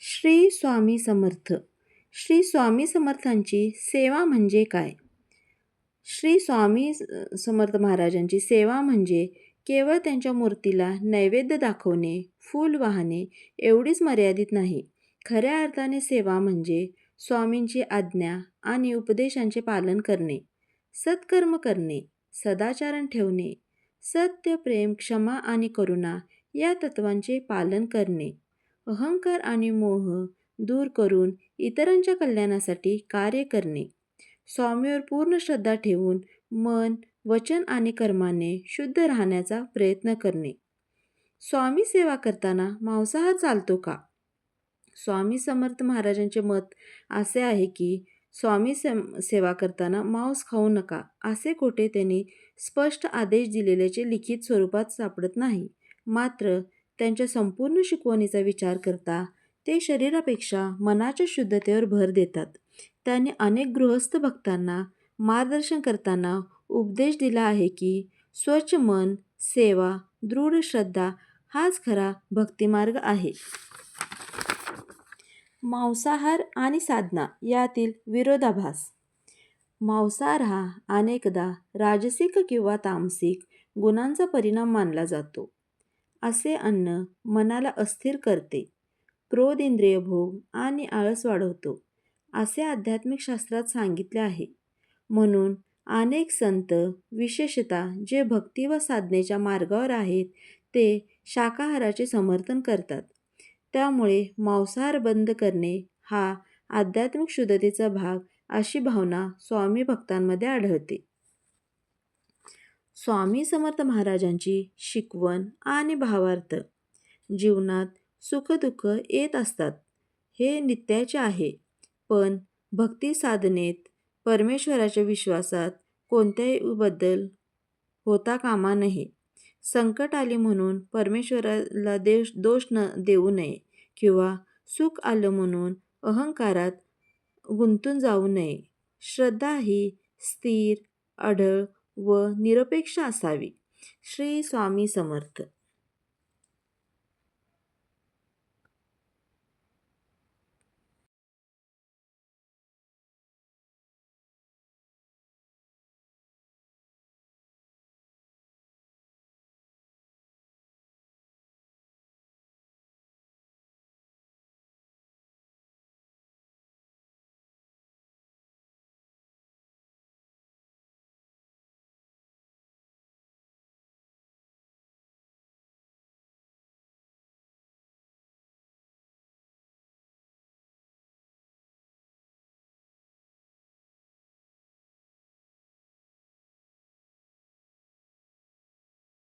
श्री स्वामी समर्थ. श्री स्वामी समर्थांची सेवा म्हणजे काय? श्री स्वामी स- समर्थ महाराजांची सेवा म्हणजे केवळ त्यांच्या मूर्तीला नैवेद्य दाखवणे फूल वाहणे एवढीच मर्यादित नाही. खऱ्या अर्थाने सेवा म्हणजे स्वामींची आज्ञा आणि उपदेशांचे पालन करणे सत्कर्म करणे सदाचारण ठेवणे सत्य प्रेम क्षमा आणि करुणा या तत्वांचे पालन करणे. अहंकार आणि मोह दूर करून इतरांच्या कल्याणासाठी कार्य करणे. स्वामीवर पूर्ण श्रद्धा ठेवून मन वचन आणि कर्माने शुद्ध राहण्याचा प्रयत्न करणे. स्वामी सेवा करताना मांसाहार चालतो का? स्वामी समर्थ महाराजांचे मत असे आहे की स्वामी सेम सेवा करताना मांस खाऊ नका असे कोठे त्यांनी स्पष्ट आदेश दिलेल्याचे लिखित स्वरूपात सापडत नाही. मात्र त्यांच्या संपूर्ण शिकवणीचा विचार करता ते शरीरापेक्षा मनाच्या शुद्धतेवर भर देतात. त्यांनी अनेक गृहस्थ भक्तांना मार्गदर्शन करताना उपदेश दिला आहे की स्वच्छ मन सेवा दृढ श्रद्धा हाच खरा भक्तिमार्ग आहे. मांसाहार आणि साधना यातील विरोधाभास. मांसाहार हा अनेकदा राजसिक किंवा तामसिक गुणांचा परिणाम मानला जातो. असे अन्न मनाला अस्थिर करते. क्रोध इंद्रिय भोग आणि आळस वाढवतो असे आध्यात्मिक शास्त्रात सांगितले आहे. म्हणून अनेक संत विशेषतः जे भक्ती व साधनेच्या मार्गावर आहेत ते शाकाहाराचे समर्थन करतात. त्यामुळे मांसाहार बंद करणे हा आध्यात्मिक शुद्धतेचा भाग अशी भावना स्वामी भक्तांमध्ये आढळते. स्वामी समर्थ महाराजांची शिकवण आणि भावार्थ. जीवनात सुखदुःख येत असतात. हे नित्याचे आहे. पण भक्ती साधनेत परमेश्वराच्या विश्वासात कोणत्याही बद्दल होता कामा नये. संकट आले म्हणून परमेश्वराला देश दोष न देऊ नये किंवा सुख आलं म्हणून अहंकारात गुंतून जाऊ नये. श्रद्धा ही स्थिर अढळ व निरपेक्ष असावी. श्री स्वामी समर्थ.